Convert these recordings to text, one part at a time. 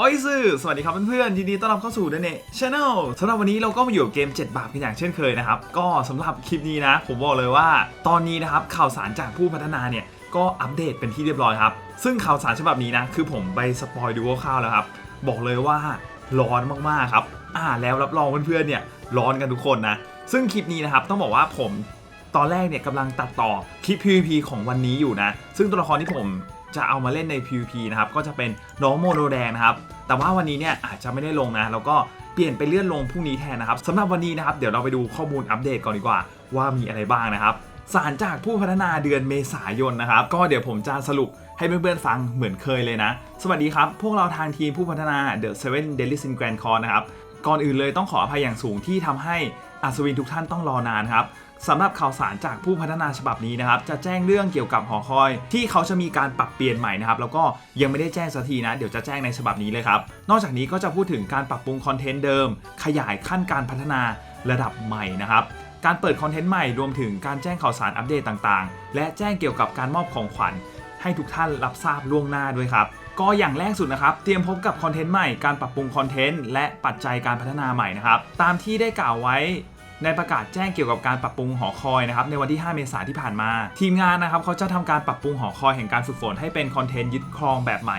โอ้ยซื่อสวัสดีครับเพื่อนๆยินดีต้อนรับเข้าสู่เดนเน่ชาแนลสำหรับวันนี้เราก็มาอยู่กับเกม 7 บาทกันอย่างเช่นเคยนะครับ ก็สำหรับคลิปนี้นะ ผมบอกเลยว่า ตอนนี้นะครับข่าวสารจากผู้พัฒนาเนี่ย ก็อัปเดตเป็นที่เรียบร้อยครับ ซึ่งข่าวสารฉบับนี้นะ คือผมไปสปอยดูคร่าวๆแล้วครับ บอกเลยว่าร้อนมากๆครับ อ่าแล้วรับรองเพื่อนๆเนี่ยร้อนกันทุกคนนะ ซึ่งคลิปนี้นะครับต้องบอกว่าผมตอนแรกเนี่ยกำลังตัดต่อคลิป PVP ของวันนี้อยู่นะ ซึ่งตัวละครที่ผม จะเอามาเล่นใน PVP นะครับก็จะเป็นน้องโมโนแดงนะครับแต่ว่าวันนี้เนี่ยอาจจะไม่ได้ลงนะแล้วก็เปลี่ยนไปเลื่อนลงพรุ่งนี้แทนนะครับสำหรับวันนี้นะครับเดี๋ยวเราไปดูข้อมูลอัปเดตก่อนดีกว่า ว่ามีอะไรบ้างนะครับสารจากผู้พัฒนาเดือนเมษายนนะครับ ก็เดี๋ยวผมจะสรุปให้เพื่อนๆฟังเหมือนเคยเลยนะ สวัสดีครับ พวกเราทางทีมผู้พัฒนา The Seven Daily Sin Grand Core นะครับ ก่อนอื่นเลยต้องขออภัยอย่างสูงที่ทำให้อัศวินทุกท่านต้องรอนานครับสำหรับข่าวสารจากผู้พัฒนาฉบับนี้นะครับจะแจ้งเรื่องเกี่ยวกับหอคอย ที่เขาจะมีการปรับเปลี่ยนใหม่นะครับแล้วก็ยังไม่ได้แจ้งสักทีนะ เดี๋ยวจะแจ้งในฉบับนี้เลยครับนอกจากนี้ก็จะพูดถึงการปรับปรุงคอนเทนต์เดิม ขยายขั้นการพัฒนาระดับใหม่นะครับการเปิดคอนเทนต์ใหม่รวมถึงการแจ้งข่าวสารอัปเดตต่างๆ และแจ้งเกี่ยวกับการมอบของขวัญให้ทุกท่านรับทราบล่วงหน้าด้วยครับ ก็อย่างแรกสุดนะครับ เตรียมพบกับคอนเทนต์ใหม่การปรับปรุงคอนเทนต์และปัจจัยการพัฒนาใหม่นะครับตามที่ได้กล่าวไว้ในประกาศแจ้งเกี่ยวกับการปรับปรุงหอคอยนะครับในวันที่ 5 เมษายนที่ผ่านมา ทีมงานนะครับเขาจะทำการปรับปรุงหอคอยแห่งการฝึกฝนให้เป็นคอนเทนต์ยึดครองแบบใหม่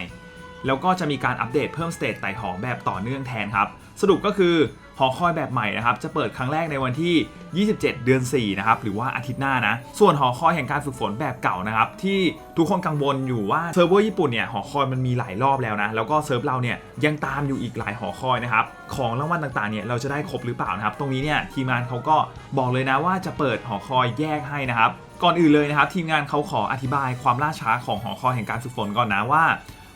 แล้วก็จะมีการอัปเดตเพิ่มสเตจไต่หอแบบต่อเนื่องแทนครับ สรุปก็คือ หอคอยแบบใหม่นะครับจะเปิดครั้งแรกในวันที่ 27 เดือน4นะครับหรือว่าอาทิตย์หน้านะส่วนหอคอยแห่งการฝึกฝนแบบเก่านะครับที่ทุกคนกังวลอยู่ว่าเซิร์ฟเวอร์ญี่ปุ่นเนี่ยหอคอยมันมีหลายรอบแล้วนะแล้วก็เซิร์ฟเราเนี่ยยังตามอยู่อีกหลายหอคอยนะครับของรางวัลต่างๆเนี่ยเราจะได้ครบหรือเปล่านะครับตรงนี้เนี่ยทีมงานเขาก็บอกเลยนะว่าจะเปิดหอคอยแยกให้นะครับก่อนอื่นเลยนะครับทีมงานเขาขออธิบายความล่าช้าของหอคอยแห่งการฝึกฝนก่อนนะว่า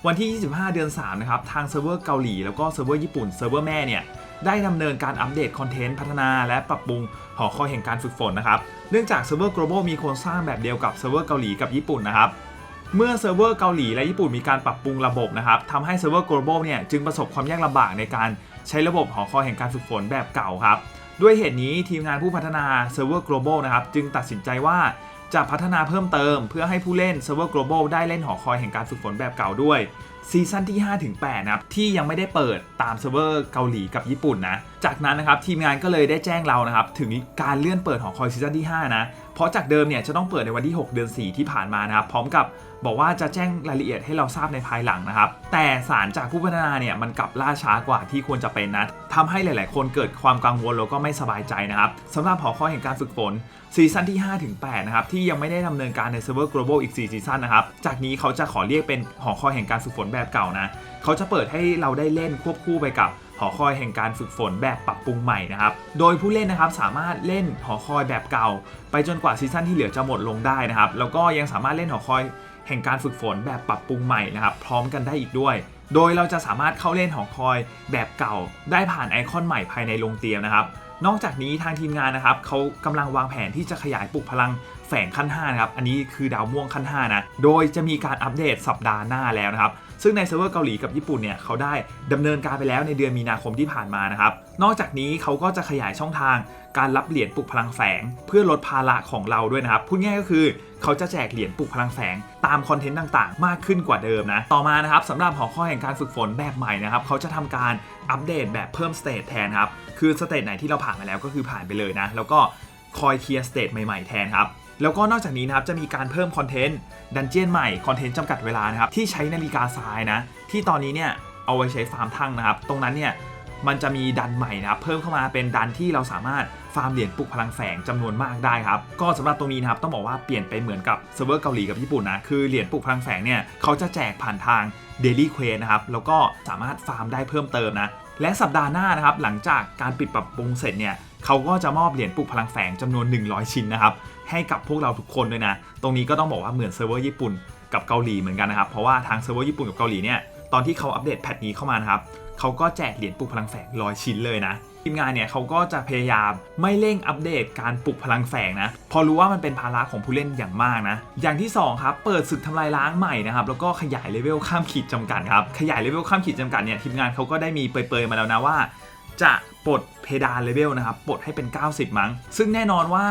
วันที่ 25 เดือน 3 นะครับ ทางเซิร์ฟเวอร์เกาหลี แล้วก็เซิร์ฟเวอร์ญี่ปุ่น เซิร์ฟเวอร์แม่เนี่ย ได้ดำเนินการอัปเดตคอนเทนต์พัฒนาและปรับปรุงหอคอยแห่งการฝึกฝนนะครับ เนื่องจากเซิร์ฟเวอร์ global มีโครงสร้างแบบเดียวกับเซิร์ฟเวอร์เกาหลีกับญี่ปุ่นนะครับเมื่อเซิร์ฟเวอร์เกาหลีและญี่ปุ่นมีการปรับปรุงระบบนะครับทำให้เซิร์ฟเวอร์ global เนี่ยจึงประสบความยากลำบากในการใช้ระบบหอคอยแห่งการฝึกฝนแบบเก่าครับ ด้วยเหตุนี้ทีมงานผู้พัฒนาเซิร์ฟเวอร์ global นะครับจึงตัดสินใจว่า จะพัฒนาเพิ่มเติม เพื่อให้ผู้เล่นเซิร์ฟเวอร์ global ได้เล่นหอคอยแห่งการฝึกฝนแบบเก่าด้วยซีซั่นที่5-8นะครับ ที่ยังไม่ได้เปิดตามเซิร์ฟเวอร์เกาหลีกับญี่ปุ่นนะ จากนั้นนะครับ ทีมงานก็เลยได้แจ้งเรานะครับ ถึงการเลื่อนเปิดหอคอยซีซั่นที่ 5 นะ เพราะจากเดิมเนี่ยจะต้องเปิดในวันที่ 6 เดือน 4 ที่ผ่านมานะครับ พร้อมกับบอกว่าจะแจ้งรายละเอียดให้เราทราบในภายหลังนะครับ แต่สารจากผู้พัฒนาเนี่ยมันกลับล่าช้ากว่าที่ควรจะเป็นนะทำให้หลาย ๆ คนเกิดความกังวลแล้วก็ไม่สบายใจนะครับสำหรับหอคอยแห่งการฝึกฝนซีซั่นที่5-8นะครับ ที่ยังไม่ได้ดำเนินการในเซิร์ฟเวอร์ global อีก 4 ซีซั่นนะครับ จากนี้เขาจะขอเรียกเป็นหอคอยแห่งการฝึกฝนแบบเก่านะ เขาจะเปิดให้เราได้เล่นควบคู่ไปกับ หอคอยแห่งการฝึกฝนแบบปรับปรุงใหม่นะครับ โดยผู้เล่นนะครับสามารถเล่นหอคอยแบบเก่า ไปจนกว่าซีซั่นที่เหลือจะหมดลงได้นะครับ แล้วก็ยังสามารถเล่นหอคอยแห่งการฝึกฝนแบบปรับปรุงใหม่นะครับพร้อมกันได้อีกด้วย โดยเราจะสามารถเข้าเล่นหอคอยแบบเก่า ได้ผ่านไอคอนใหม่ภายในโรงเตียมนะครับ นอกจากนี้ทางทีมงานนะครับเขากำลังวางแผนที่จะขยายปลุกพลังแฝงขั้น5นะครับ อันนี้คือดาวม่วงขั้น5นะ โดยจะมีการอัปเดตสัปดาห์หน้าแล้วนะครับ ซึ่งในเซิร์ฟเวอร์เกาหลีกับญี่ปุ่นเนี่ยเขาได้ดำเนินการไปแล้วในเดือนมีนาคมที่ผ่านมานะครับ นอกจากนี้เขาก็จะขยายช่องทางการรับเหรียญปลุกพลังแฝงเพื่อลดภาระของเราด้วยนะครับ พูดง่ายก็คือเขาจะแจกเหรียญปลุกพลังแฝงตามคอนเทนต์ต่างๆ มากขึ้นกว่าเดิมนะ ต่อมานะครับสำหรับหอข้อแห่งการฝึกฝนแบบใหม่นะครับเขาจะทำการอัปเดตแบบเพิ่มสเตจแทนครับ คือสเตจไหนที่เราผ่านมาแล้วก็คือผ่านไปเลยนะ แล้วก็คอยเคลียร์สเตจใหม่ๆแทนครับ แล้วก็นอกจากนี้นะครับจะมีการเพิ่มคอนเทนต์ดันเจียนใหม่คอนเทนต์จำกัดเวลานะครับที่ใช้นาฬิกาทรายนะที่ตอนนี้เนี่ยเอาไว้ใช้ฟาร์มทั้งนะครับ ตรงนั้นเนี่ยมันจะมีดันใหม่นะครับเพิ่มเข้ามาเป็นดันที่เราสามารถฟาร์มเหรียญปลุกพลังแฝงจำนวนมากได้ครับ ก็สำหรับตรงนี้นะครับต้องบอกว่าเปลี่ยนไปเหมือนกับเซิร์ฟเวอร์เกาหลีกับญี่ปุ่นนะ คือเหรียญปลุกพลังแฝงเนี่ยเขาจะแจกผ่านทาง Daily Quest นะครับ แล้วก็สามารถฟาร์มได้เพิ่มเติมนะ และสัปดาห์หน้านะครับหลังจากการปิดปรับปรุงเสร็จเนี่ยเขาก็จะมอบเหรียญปลุกพลังแฝงจำนวน 100 ชิ้นนะครับ ให้กับพวกเราทุกคนด้วยนะ ตรงนี้ก็ต้องบอกว่าเหมือนเซิร์ฟเวอร์ญี่ปุ่นกับเกาหลีเหมือนกันนะครับ เพราะว่าทางเซิร์ฟเวอร์ญี่ปุ่นกับเกาหลีเนี่ย ตอนที่เขาอัปเดตแพทนี้เข้ามานะครับเขาก็แจกเหรียญปลุกพลังแฝงร้อยชิ้นเลยนะทีมงานเนี่ยเขาก็จะพยายามไม่เร่งอัปเดตการปลุกพลังแฝงนะ พอรู้ว่ามันเป็นภาระของผู้เล่นอย่างมากนะ อย่างที่สองครับ เปิดศึกทำลายล้างใหม่นะครับ แล้วก็ขยายเลเวลข้ามขีดจำกัดครับ ขยายเลเวลข้ามขีดจำกัดเนี่ยทีมงานเขาก็ได้มีเปรยๆมาแล้วนะว่า จะปลดเพดานเลเวลนะครับปลดให้เป็น 90 มั้ง ซึ่งแน่นอนว่า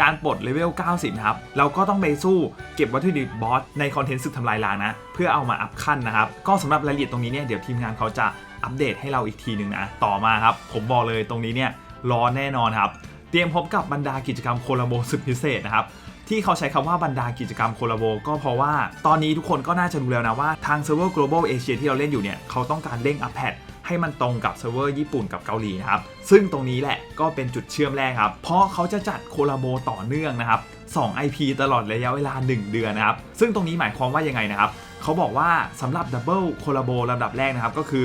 การปลดเลเวล 90นะครับ เราก็ต้องไปสู้เก็บวัตถุดิบบอสในคอนเทนต์ศึกทำลายล้างนะ เพื่อเอามาอัพขั้นนะครับ ก็สำหรับรายละเอียดตรงนี้เนี่ย เดี๋ยวทีมงานเขาจะอัปเดตให้เราอีกทีหนึ่งนะ ต่อมาครับ ผมบอกเลยตรงนี้เนี่ยรอแน่นอนครับ เตรียมพบกับบรรดากิจกรรมโคลาโบสุดพิเศษนะครับที่เขาใช้คำว่าบรรดากิจกรรมโคลาโบก็เพราะว่าตอนนี้ทุกคนก็น่าจะรู้แล้วนะว่าทางเซิร์ฟเวอร์ global asia ที่เราเล่นอยู่เนี่ย เขาต้องการเร่งอัพแพท ให้มันตรงกับเซิร์ฟเวอร์ญี่ปุ่นกับเกาหลีนะครับซึ่งตรงนี้แหละก็เป็นจุดเชื่อมแรกครับ เพราะเขาจะจัดโคลาโบต่อเนื่องนะครับ2 IP ตลอดระยะเวลา 1 เดือนนะครับ ซึ่งตรงนี้หมายความว่ายังไงนะครับ เขาบอกว่าสำหรับดับเบิลโคลาโบลำดับแรกนะครับ ก็คือ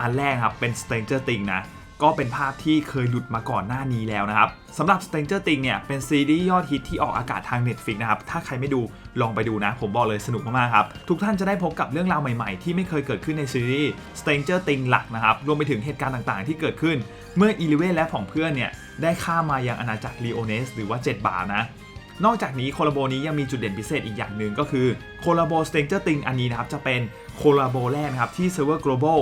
อันแรกครับเป็น Stranger Things นะ ก็เป็นภาพที่เคยหลุดมาก่อนหน้านี้แล้วนะครับสำหรับ Stranger Things เนี่ยเป็นซีรีส์ยอดฮิตที่ออกอากาศทาง Netflix นะครับ ถ้าใครไม่ดูลองไปดูนะ ผมบอกเลยสนุกมากๆครับ ทุกท่านจะได้พบกับเรื่องราวใหม่ๆ ที่ไม่เคยเกิดขึ้นในซีรีส์ Stranger Things หลักนะครับ รวมไปถึงเหตุการณ์ต่างๆ ที่เกิดขึ้น เมื่ออีลิเวนและผองเพื่อนเนี่ยได้ข้ามมายังอาณาจักรลีโอเนสหรือว่า 7 บาทนะนอกจากนี้โคลาโบนี้ยังมีจุดเด่นพิเศษอีกอย่างหนึ่งก็คือโคลาโบ Stranger Things อันนี้นะครับจะเป็นโคลาโบแรกนะครับที่เซิร์ฟเวอร์ global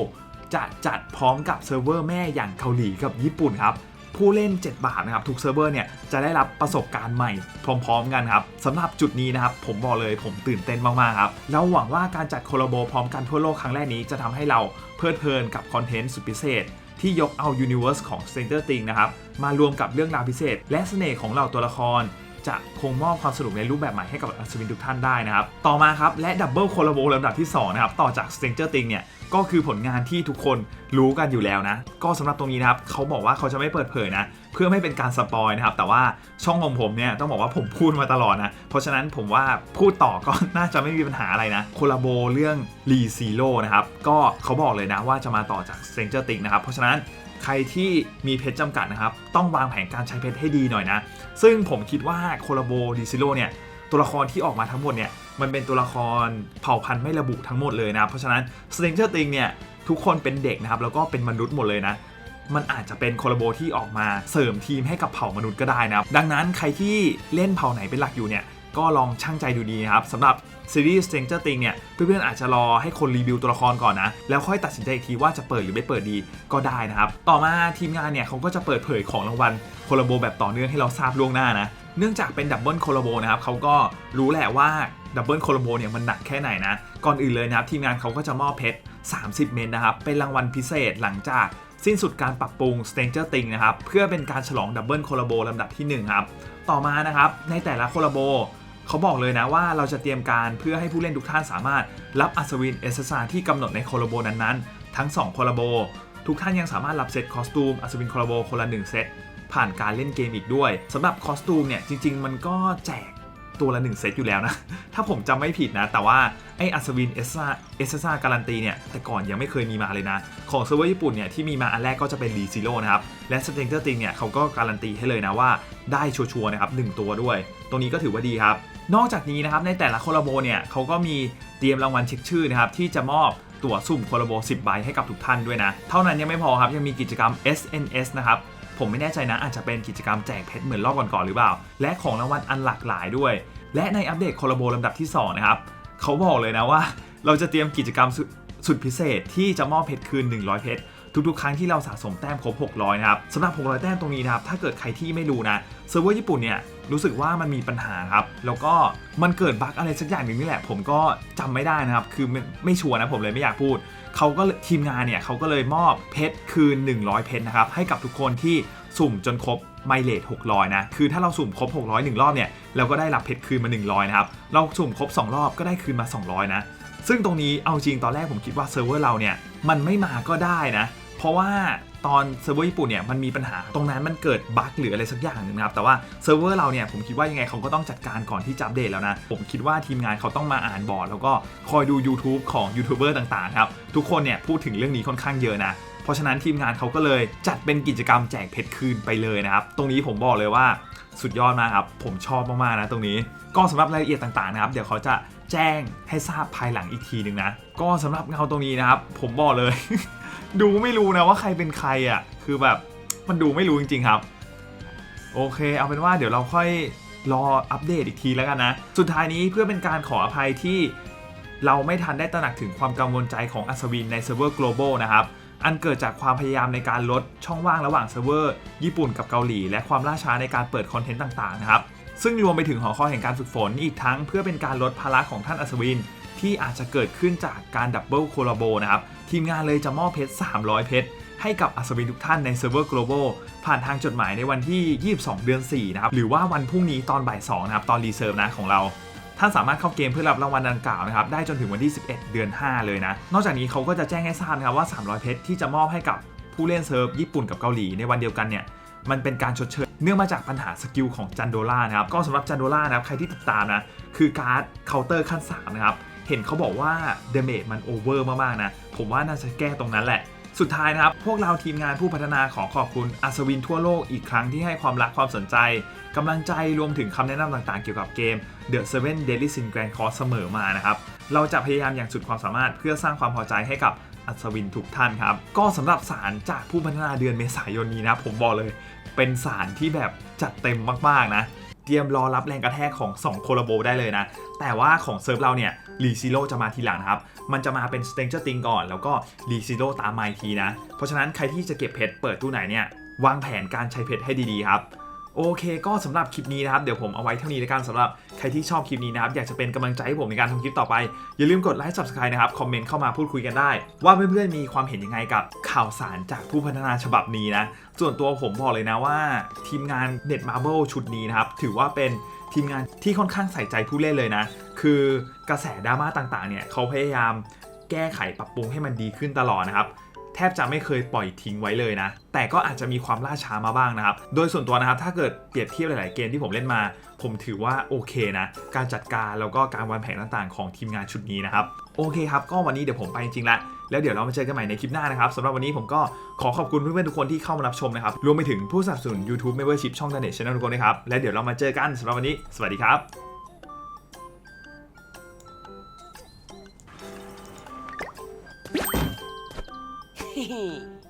จะจัดพร้อมกับเซิร์ฟเวอร์แม่อย่างเกาหลีกับญี่ปุ่นครับผู้เล่น 7 บาทนะครับทุกเซิร์ฟเวอร์เนี่ยจะได้รับประสบการณ์ใหม่พร้อมๆกันครับสำหรับจุดนี้นะครับผมบอกเลยผมตื่นเต้นมากๆครับแล้วหวังว่าการจัดโคลาโบพร้อมกันทั่วโลกครั้งแรกนี้จะทำให้เราเพลิดเพลินกับคอนเทนต์สุดพิเศษ ที่ยกเอา Universe ของ Stranger Things นะครับมารวมกับเรื่องราวพิเศษ และเสน่ห์ของเหล่าตัวละคร จะคงมอบความสนุกในรูปแบบใหม่ให้กับอัศวินทุกท่านได้นะครับ ต่อมาครับ และดับเบิลโคลาโบลำดับที่ 2 นะครับ ต่อจาก Stranger Things เนี่ย ก็คือผลงานที่ทุกคนรู้กันอยู่แล้วนะ ก็สำหรับตรงนี้นะครับ เขาบอกว่าเขาจะไม่เปิดเผยนะ เพื่อไม่เป็นการสปอยนะครับ แต่ว่าช่องของผมเนี่ยต้องบอกว่าผมพูดมาตลอดนะ เพราะฉะนั้นผมว่าพูดต่อก็น่าจะไม่มีปัญหาอะไรนะโคลาโบเรื่อง r e Zero นะครับก็เขาบอกเลยนะว่าจะมาต่อจาก Stranger Things นะครับเพราะฉะนั้น ใครที่มีเพชรจำกัดนะครับ ต้องวางแผนการใช้เพชรให้ดีหน่อยนะ ซึ่งผมคิดว่าโคลาโบดิซิโลเนี่ยตัวละครที่ออกมาทั้งหมดเนี่ยมันเป็นตัวละครเผ่าพันธุ์ไม่ระบุทั้งหมดเลยนะ เพราะฉะนั้น Stranger Things เนี่ยทุกคนเป็นเด็กนะครับ แล้วก็เป็นมนุษย์หมดเลยนะมันอาจจะเป็นโคลาโบที่ออกมาเสริมทีมให้กับเผ่ามนุษย์ก็ได้นะครับดังนั้นใครที่เล่นเผ่าไหนเป็นหลักอยู่เนี่ยก็ลองช่างใจดูดีนะครับสำหรับ ซีรีส์ Stranger Things เนี่ยเพื่อนๆอาจจะรอให้คนรีวิวตัวละครก่อนนะ แล้วค่อยตัดสินใจอีกทีว่าจะเปิดหรือไม่เปิดดีก็ได้นะครับ ต่อมาทีมงานเนี่ยเขาก็จะเปิดเผยของรางวัลโคลาโบแบบต่อเนื่องให้เราทราบล่วงหน้านะเนื่องจากเป็นดับเบิลโคลาโบนะครับเขาก็รู้แหละว่าดับเบิลโคลาโบเนี่ยมันหนักแค่ไหนนะ ก่อนอื่นเลยนะครับ ทีมงานเขาก็จะมอบเพชร 30 เมตรนะครับ เป็นรางวัลพิเศษหลังจากสิ้นสุดการปรับปรุง Stranger Things นะครับ เพื่อเป็นการฉลองดับเบิลโคลาโบลำดับที่ 1 ครับ ต่อมานะครับ ในแต่ละโคลาโบ เขาบอกเลยนะว่าเราจะเตรียมการเพื่อให้ผู้เล่นทุกท่านสามารถรับอัศวินเอสซาที่กำหนดในโคลโบนั้นๆ ทั้ง 2 โคลโบ ทุกท่านยังสามารถรับเซตคอสตูมอัศวินโคลโบคนละ 1 เซตผ่านการเล่นเกมอีกด้วยสำหรับคอสตูมเนี่ยจริง ๆ มันก็แจกตัวละ 1 เซตอยู่แล้วนะ ถ้าผมจำไม่ผิดนะ แต่ว่า ไออัศวินเอสซาเอสซาการันตีเนี่ย แต่ก่อนยังไม่เคยมีมาเลยนะ ของเซิร์ฟเวอร์ญี่ปุ่นเนี่ย ที่มีมาอันแรกก็จะเป็นรีซิโร่นะครับ และสเตนเจอร์ติงเนี่ยเขาก็การันตีให้เลยนะว่าได้ชัวร์ๆนะครับหตัวด้วย ตรงนี้ก็ถือว่าดีครับ นอกจากนี้นะครับในแต่ละโคลาโบเนี่ยเขาก็มีเตรียมรางวัลเช็คชื่อนะครับที่จะมอบตั๋วสุ่มโคลาโบ10 ใบให้กับทุกท่านด้วยนะ เท่านั้นยังไม่พอครับยังมีกิจกรรม SNS นะครับผมไม่แน่ใจนะอาจจะเป็นกิจกรรมแจกเพชรเหมือนรอบก่อนๆหรือเปล่า และของรางวัลอันหลากหลายด้วย และในอัปเดตโคลาโบลำดับที่2นะครับเขาบอกเลยนะว่า เราจะเตรียมกิจกรรมสสุดพิเศษที่จะมอบเพชรคืน 100 เพชร ทุกๆ ครั้งที่เราสะสมแต้มครบ 600 นะครับสำหรับ 600 แต้มตรงนี้นะครับ ถ้าเกิดใครที่ไม่รู้นะเซิร์ฟเวอร์ญี่ปุ่นเนี่ยรู้สึกว่ามันมีปัญหาครับ แล้วก็มันเกิดบั๊กอะไรสักอย่างหนึ่งนี่แหละ ผมก็จำไม่ได้นะครับ คือไม่ไม่ชัวร์นะผมเลยไม่อยากพูด เขาก็ทีมงานเนี่ยเขาก็เลยมอบเพชรคืน 100 เพชรนะครับ ให้กับทุกคนที่สุ่มจนครบไมเลท600 นะ คือถ้าเราสุ่มครบ 600 1 รอบเนี่ย เราก็ได้รับเพชรคืนมา 100 นะครับ เราสุ่มครบ 2 รอบก็ได้คืนมา 200 นะ ซึ่งตรงนี้เอาจริงตอนแรกผมคิดว่าเซิร์ฟเวอร์เราเนี่ยมันไม่มาก็ได้นะ เพราะว่าตอนเซิร์ฟเวอร์ญี่ปุ่นเนี่ยมันมีปัญหาตรงนั้นมันเกิดบั๊กหรืออะไรสักอย่างหนึ่งนะครับแต่ว่าเซิร์ฟเวอร์เราเนี่ยผมคิดว่ายังไงเขาก็ต้องจัดการก่อนที่จะอัปเดตแล้วนะผมคิดว่าทีมงานเขาต้องมาอ่านบอร์ดแล้วก็คอยดู YouTube ของยูทูบเบอร์ต่างๆครับทุกคนเนี่ยพูดถึงเรื่องนี้ค่อนข้างเยอะนะเพราะฉะนั้นทีมงานเขาก็เลยจัดเป็นกิจกรรมแจกเพชรคืนไปเลยนะครับตรงนี้ผมบอกเลยว่าสุดยอดมากครับผมชอบมากๆนะตรงนี้ก็สำหรับรายละเอียดต่างๆนะครับเดี๋ยวเขาจะแจ้งให้ทราบภายหลังอีกทีหนึ่งนะก็สำหรับเงาตรงนี้นะครับผมบอกเลย ดูไม่รู้นะว่าใครเป็นใครอะ คือแบบมันดูไม่รู้จริง ๆครับ โอเค เอาเป็นว่าเดี๋ยวเราค่อยรออัปเดตอีกทีแล้วกันนะ สุดท้ายนี้เพื่อเป็นการขออภัยที่เราไม่ทันได้ตระหนักถึงความกังวลใจของอัศวินในเซิร์ฟเวอร์ global นะครับ อันเกิดจากความพยายามในการลดช่องว่างระหว่างเซิร์ฟเวอร์ ญี่ปุ่นกับเกาหลี และความล่าช้าในการเปิดคอนเทนต์ต่างๆนะครับ ซึ่งรวมไปถึงหอคอยแห่งการฝึกฝนอีกทั้งเพื่อเป็นการลดภาระของท่านอัศวิน ที่อาจจะเกิดขึ้นจากการดับเบิลโคลาโบนะครับ ทีมงานเลยจะมอบเพชร 300 เพชร ให้กับอัศวินทุกท่านในเซิร์ฟเวอร์ global ผ่านทางจดหมายในวันที่ 22 เดือน 4 นะครับ หรือว่าวันพรุ่งนี้ตอนบ่าย 2 นะครับ ตอนรีเซิร์ฟนะของเราท่านสามารถเข้าเกมเพื่อรับรางวัลดังกล่าวนะครับได้จนถึงวันที่ 11 เดือน 5 เลยนะ นอกจากนี้เขาก็จะแจ้งให้ทราบนะครับว่า 300 เพชรที่จะมอบให้กับผู้เล่นเซิร์ฟญี่ปุ่นกับเกาหลีในวันเดียวกันเนี่ยมันเป็นการชดเชยเนื่องมาจากปัญหาสกิลของจันโดล่านะครับก็สำหรับจันโดล่านะครับใครที่ติดตามนะคือการ์ดเคาน์เตอร์ขั้น3นะครับ ห็นเขาบอกว่าเดเมจมันโอเวอร์มากๆนะ ผมว่าน่าจะแก้ตรงนั้นแหละ สุดท้ายนะครับ พวกเราทีมงานผู้พัฒนาขอขอบคุณอัศวินทั่วโลกอีกครั้งที่ให้ความรักความสนใจกำลังใจรวมถึงคำแนะนำต่างๆเกี่ยวกับเกม The Seven Deadly Sin Grand Cross เสมอมานะครับ เราจะพยายามอย่างสุดความสามารถเพื่อสร้างความพอใจให้กับอัศวินทุกท่านครับ ก็สำหรับสารจากผู้พัฒนาเดือนเมษายนนี้นะ ผมบอกเลย เป็นสารที่แบบจัดเต็มมากๆนะ เตรียมรอรับแรงกระแทกของ2โคลาโบได้เลยนะ แต่ว่าของเซิร์ฟเราเนี่ยรีซิโลจะมาทีหลังนะครับ มันจะมาเป็นสเตนเจอร์ติงก่อน แล้วก็รีซิโลตามมาอีกทีนะ เพราะฉะนั้นใครที่จะเก็บเพชรเปิดตู้ไหนเนี่ยวางแผนการใช้เพชรให้ดีๆครับ โอเคก็สำหรับคลิปนี้นะครับเดี๋ยวผมเอาไว้เท่านี้แล้วกันสำหรับใครที่ชอบคลิปนี้นะครับอยากจะเป็นกำลังใจให้ผมในการทำคลิปต่อไป อย่าลืมกดไลค์ subscribe นะครับคอมเมนต์เข้ามาพูดคุยกันได้ ว่าเพื่อนๆมีความเห็นยังไงกับข่าวสารจากผู้พัฒนาฉบับนี้นะส่วนตัวผมบอกเลยนะว่า ทีมงาน Net Marble ชุดนี้นะครับถือว่าเป็นทีมงานที่ค่อนข้างใส่ใจผู้เล่นเลยนะ คือกระแสดราม่าต่างๆเนี่ยเขาพยายามแก้ไขปรับปรุงให้มันดีขึ้นตลอดนะครับ บจะไม่เคยปล่อยทิ้งไว้เลยนะ แต่ก็อาจจะมีความล่าช้ามาบ้างนะครับ โดยส่วนตัวนะครับ ถ้าเกิดเปรียบเทียบหลาย ๆ เกมที่ผมเล่นมา ผมถือว่าโอเคนะ การจัดการแล้วก็การวางแผนต่าง ๆ ของทีมงานชุดนี้นะครับ โอเคครับ ก็วันนี้เดี๋ยวผมไปจริงๆละ แล้วเดี๋ยวเรามาเจอกันใหม่ในคลิปหน้านะครับสำหรับวันนี้ผมก็ขอขอบคุณเพื่อน ๆ ทุกคนที่เข้ามารับชมนะครับ รวมไปถึงผู้สนับสนุน YouTube Membership ช่อง Danet Channel ทุกคนนะครับ และเดี๋ยวเรามาเจอกันสำหรับวันนี้ สวัสดีครับ 嘿嘿。